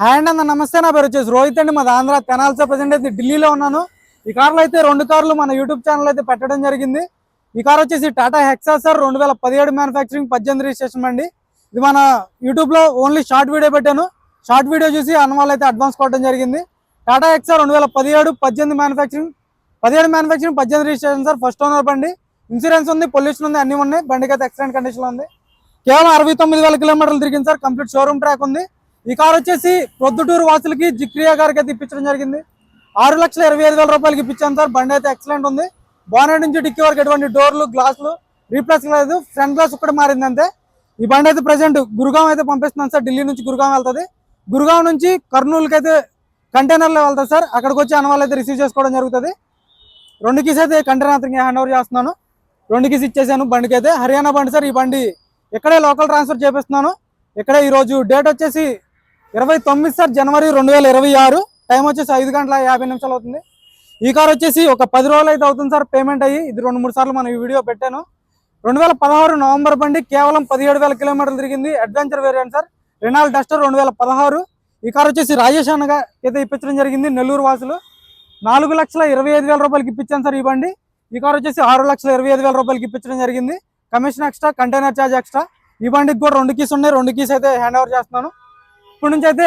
Hi అండి అన్న నమస్తే నా పేరు వచ్చేసి రోహిత్ అండి. మాది ఆంధ్ర తెనాల్సా ప్రజెంట్ అయితే ఢిల్లీలో ఉన్నాను. ఈ కార్లో అయితే రెండు కార్లు మన యూట్యూబ్ ఛానల్ అయితే పెట్టడం జరిగింది. ఈ కార్ వచ్చేసి టాటా హెక్సాసర్ రెండు వేల పదిహేడు మ్యానుఫ్యాక్చరింగ్ పద్దెనిమిది రిజిస్ట్రేషన్ అండి. ఇది మన యూట్యూబ్లో ఓన్లీ షార్ట్ వీడియో పెట్టాను. షార్ట్ వీడియో చూసి అన్న అయితే అడ్వాన్స్ కొట్టడం జరిగింది. టాటా హెక్సా రెండు వేల పదిహేడు పద్దెనిమిది మ్యానుఫ్యాక్చరింగ్ పదిహేడు మ్యానుఫ్యాక్చరింగ్ పద్దెనిమిది రిజిస్ట్రేషన్ సార్ ఫస్ట్ ఓనర్ బండి. ఇన్సూరెన్స్ ఉంది పొల్యూషన్ ఉంది అన్ని ఉన్నాయి. బండికి అయితే ఎక్సలెంట్ కండిషన్ ఉంది. కేవలం అరవై తొమ్మిది వేల కిలోమీటర్లు తిరిగింది సార్. కంప్లీట్ షోరూమ్ ట్రాక్ ఉంది. ఈ కారు వచ్చేసి ప్రొద్దుటూరు వాసులకి జిక్రియా గారికి అయితే ఇప్పించడం జరిగింది. ఆరు లక్షల ఇరవై ఐదు వేల రూపాయలకి ఇప్పించాను సార్. బండి అయితే ఎక్సలెంట్ ఉంది. బానెట్ నుంచి డిక్కీ వరకు ఎటువంటి డోర్లు గ్లాసులు రీప్లేస్ లేదు. ఫ్రంట్ గ్లాస్ కూడా మారింది అంతే. ఈ బండి అయితే ప్రజెంట్ గురుగాం అయితే పంపిస్తున్నాను సార్. ఢిల్లీ నుంచి గురుగాం వెళ్తుంది. గురుగాం నుంచి కర్నూలుకి అయితే కంటైనర్లో వెళ్తుంది సార్. అక్కడికి వచ్చి అనవాళ్ళు అయితే రిసీవ్ చేసుకోవడం జరుగుతుంది. రెండు కీస్ అయితే కంటైనర్ అతనికి హ్యాండ్ ఓవర్ చేస్తున్నాను. రెండు కీస్ ఇచ్చేసాను బండికి అయితే హర్యానా బండి సార్. ఈ బండి ఇక్కడే లోకల్ ట్రాన్స్ఫర్ చేపిస్తున్నాను. ఇక్కడే ఈరోజు డేట్ వచ్చేసి ఇరవై తొమ్మిది సార్ జనవరి రెండు వేల ఇరవై ఆరు. టైం వచ్చేసి ఐదు గంటల యాభై నిమిషాలు అవుతుంది. ఈ కార్ వచ్చేసి ఒక పది రోజులు అయితే అవుతుంది సార్ పేమెంట్ అయ్యి. ఇది రెండు మూడు సార్లు మనం ఈ వీడియో పెట్టాను. రెండు వేల పదహారు నవంబర్ బండి కేవలం పదిహేడు వేల కిలోమీటర్లు తిరిగింది. Adventure variant sir Renault Duster రెండు వేల పదహారు. ఈ కార్ వచ్చేసి రాజేష్ అన్నగా అయితే ఇప్పించడం జరిగింది నెల్లూరు వాసులు. నాలుగు లక్షల ఇరవై ఐదు వేల రూపాయలకి ఇప్పించాను సార్ ఈ బండి. ఈ కార్ వచ్చేసి ఆరు లక్షల ఇరవై ఐదు వేల రూపాయలకి ఇప్పించడం జరిగింది. Commission extra container charge extra ఈ బండికి కూడా రెండు కీస్ ఉన్నాయి. రెండు కీస్ అయితే హ్యాండ్ ఓవర్ చేస్తున్నాను. ఇప్పటి నుంచి అయితే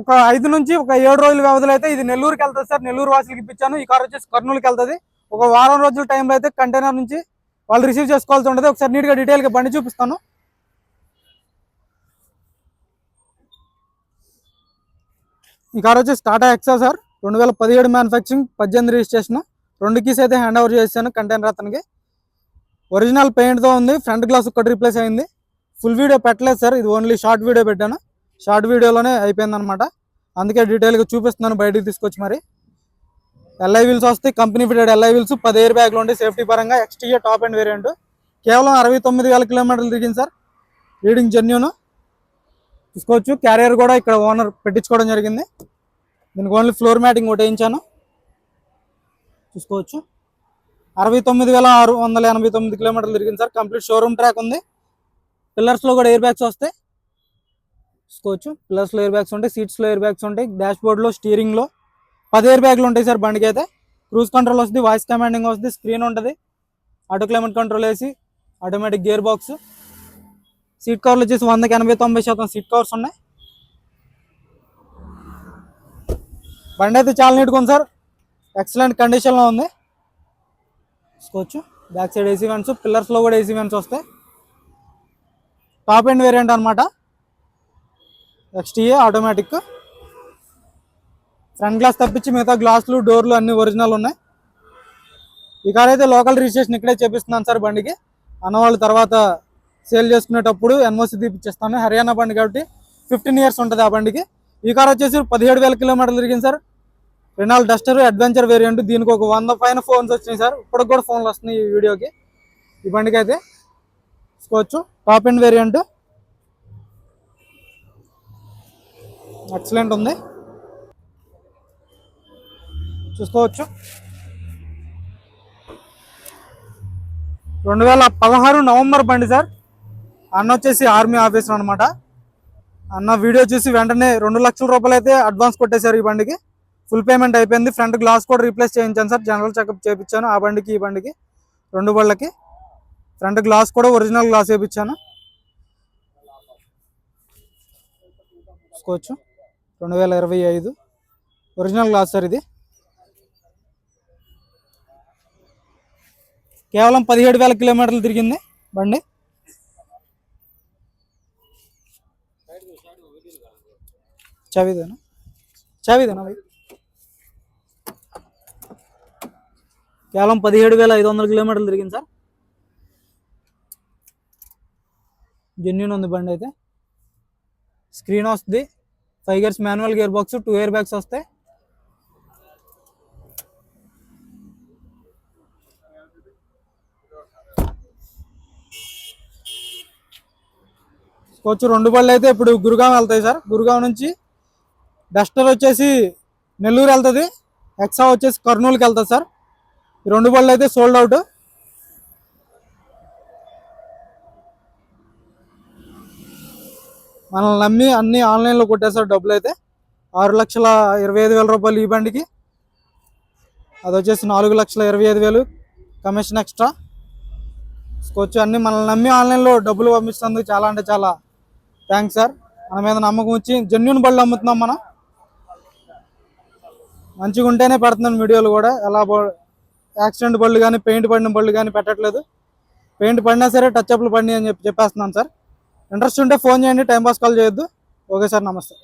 ఒక ఐదు నుంచి ఒక ఏడు రోజుల వ్యవధిలో అయితే ఇది నెల్లూరుకి వెళ్తుంది సార్. నెల్లూరు వాసులకి ఇప్పించాను. ఈ కార్ వచ్చేసి కర్నూలుకి వెళ్తుంది. ఒక వారం రోజుల టైంలో అయితే కంటైనర్ నుంచి వాళ్ళు రిసీవ్ చేసుకోవాల్సి ఉంటుంది. ఒకసారి నీట్గా డీటెయిల్గా బండి చూపిస్తాను. ఈ కార్ వచ్చేసి టాటా ఎక్సా సార్. రెండు వేల పదిహేడు మ్యానుఫ్యాక్చరింగ్ పద్దెనిమిది రిజిస్ట్రేషన్ రెండు కీస్ అయితే హ్యాండ్ ఓవర్ చేశాను కంటైనర్ అతనికి. ఒరిజినల్ పెయింట్తో ఉంది. ఫ్రంట్ గ్లాస్ ఒకటి రీప్లేస్ అయింది. ఫుల్ వీడియో పెట్టలేదు సార్ ఇది ఓన్లీ షార్ట్ వీడియో పెట్టాను. షార్ట్ వీడియోలోనే అయిపోయింది అనమాట అందుకే డీటెయిల్గా చూపిస్తున్నాను బయటికి తీసుకొచ్చి మరి. ఎల్ఐ వీల్స్ వస్తే కంపెనీ ఫిటెడ్ ఎల్ఐ వీల్స్ పది ఎయిర్ బ్యాగ్లు ఉంటాయి సేఫ్టీ పరంగా ఎక్స్టీఏ టాప్ అండ్ వేరియంట్ కేవలం అరవై తొమ్మిది వేల కిలోమీటర్లు తిరిగింది సార్ రీడింగ్ జెన్యూను తీసుకోవచ్చు. క్యారియర్ కూడా ఇక్కడ ఓనర్ పెట్టించుకోవడం జరిగింది. దీనికి ఓన్లీ ఫ్లోర్ మ్యాటింగ్ ఒకటి వేయించాను. చూసుకోవచ్చు. అరవై తొమ్మిది వేల ఆరు వందల ఎనభై తొమ్మిది కిలోమీటర్లు తిరిగింది సార్ కంప్లీట్ షోరూమ్ ట్రాక్ ఉంది. పిల్లర్స్లో కూడా ఎయిర్ బ్యాగ్స్ వస్తాయి. చూసుకోవచ్చు. పిల్లర్స్లో ఎయిర్ బ్యాగ్స్ ఉంటాయి సీట్స్లో ఎయిర్ బ్యాగ్స్ ఉంటాయి డాష్ బోర్డ్లో స్టీరింగ్లో పది ఎయిర్ బ్యాగ్లు ఉంటాయి సార్ బండికి అయితే క్రూజ్ కంట్రోల్ వస్తుంది వాయిస్ కమాండింగ్ వస్తుంది స్క్రీన్ ఉంటుంది. ఆటో క్లైమేట్ కంట్రోల్ వేసి ఆటోమేటిక్ గేర్ బాక్స్ సీట్ కవర్లు వచ్చేసి వందకి ఎనభై తొంభై శాతం సీట్ కవర్స్ ఉన్నాయి. బండి అయితే చాలా నీట్గా ఉంది సార్. ఎక్సలెంట్ కండిషన్లో ఉంది. చూసుకోవచ్చు. బ్యాక్ సైడ్ ఏసీ వెంట్స్ పిల్లర్స్లో కూడా ఏసీ వెంట్స్ వస్తాయి. టాప్ ఎండ్ వేరియంట్ అనమాట ఎక్స్టీఏ ఆటోమేటిక్ ఫ్రంట్ గ్లాస్ తప్పించి మిగతా గ్లాసులు డోర్లు అన్ని ఒరిజినల్ ఉన్నాయి. ఈ కార్ అయితే లోకల్ రిజిస్ట్రేషన్ ఇక్కడే చేపిస్తున్నాను సార్ బండికి. అన్నవాళ్ళు తర్వాత సేల్ చేసుకునేటప్పుడు ఎన్ఓసి తీపిచ్చేస్తాను. హర్యానా బండి కాబట్టి ఫిఫ్టీన్ ఇయర్స్ ఉంటుంది ఆ బండికి. ఈ కార్ వచ్చేసి పదిహేడు వేల కిలోమీటర్లు తిరిగింది sir. Renault Duster adventure variant దీనికి ఒక వంద పైన ఫోన్స్ వచ్చినాయి సార్. ఇప్పటికి కూడా ఫోన్లు వస్తున్నాయి ఈ వీడియోకి ఈ బండికి అయితే చూసుకోవచ్చు టాప్ ఎండ్ వేరియంట్ ఎక్సలెంట్ ఉంది. చూసుకోవచ్చు. రెండు వేల పదహారు నవంబర్ బండి సార్. అన్న వచ్చేసి ఆర్మీ ఆఫీసర్ అనమాట అన్న వీడియో చూసి వెంటనే రెండు లక్షల రూపాయలు అయితే అడ్వాన్స్ కొట్టేశారు ఈ బండికి. ఫుల్ పేమెంట్ అయిపోయింది. ఫ్రంట్ గ్లాస్ కూడా రీప్లేస్ చేయించాను సార్. జనరల్ చెకప్ చేయించాను ఆ బండికి ఈ బండికి. రెండు బళ్ళకి. ఫ్రంట్ గ్లాస్ కూడా ఒరిజినల్ గ్లాస్ వేయించాను చూసుకోవచ్చు. రెండు వేల ఇరవై ఐదు. ఒరిజినల్ గ్లాస్ సార్ ఇది. కేవలం పదిహేడు వేల కిలోమీటర్లు తిరిగింది బండి. చవిదేనా? చవిదేనా భయ్ కేవలం పదిహేడు వేల ఐదు వందల కిలోమీటర్లు తిరిగింది సార్. జెన్యున్ ఉంది బండి అయితే. స్క్రీన్ వస్తుంది. Five years manual gear box two airbags వస్తాయి. కోచ్ రెండు బళ్ళు అయితే ఇప్పుడు గురుగాం వెళ్తాయి సార్. గురుగాం నుంచి డస్టర్ వచ్చేసి నెల్లూరు వెళ్తుంది. ఎక్సా వచ్చేసి కర్నూలుకి వెళ్తుంది సార్. ఈ రెండు బళ్ళు అయితే సోల్డ్ అవుట్ మనల్ని నమ్మి అన్ని ఆన్లైన్లో కొట్టేశారు డబ్బులు అయితే. ఆరు లక్షల ఇరవై ఐదు వేల రూపాయలు ఈ బండికి. అది వచ్చేసి నాలుగు లక్షల ఇరవై ఐదు వేలు కమిషన్ ఎక్స్ట్రా. తీసుకొచ్చి అన్నీ మనల్ని నమ్మి ఆన్లైన్లో డబ్బులు పంపిస్తుంది చాలా అంటే చాలా థ్యాంక్స్ సార్ మన మీద నమ్మకం వచ్చి జెన్యున్ బళ్ళు అమ్ముతున్నాం మనం. మంచిగా ఉంటేనే పెడుతున్నాను వీడియోలు కూడా. ఎలా యాక్సిడెంట్ బళ్ళు కానీ పెయింట్ పడిన బళ్ళు కానీ పెట్టట్లేదు. పెయింట్ పడినా సరే టచ్ అప్లు పడినాయి అని చెప్పి చెప్పేస్తున్నాను సార్ ఇంట్రెస్ట్ ఉంటే ఫోన్ చేయండి టైం పాస్ కాల్ చేయొద్దు. ఓకే సార్ నమస్తే.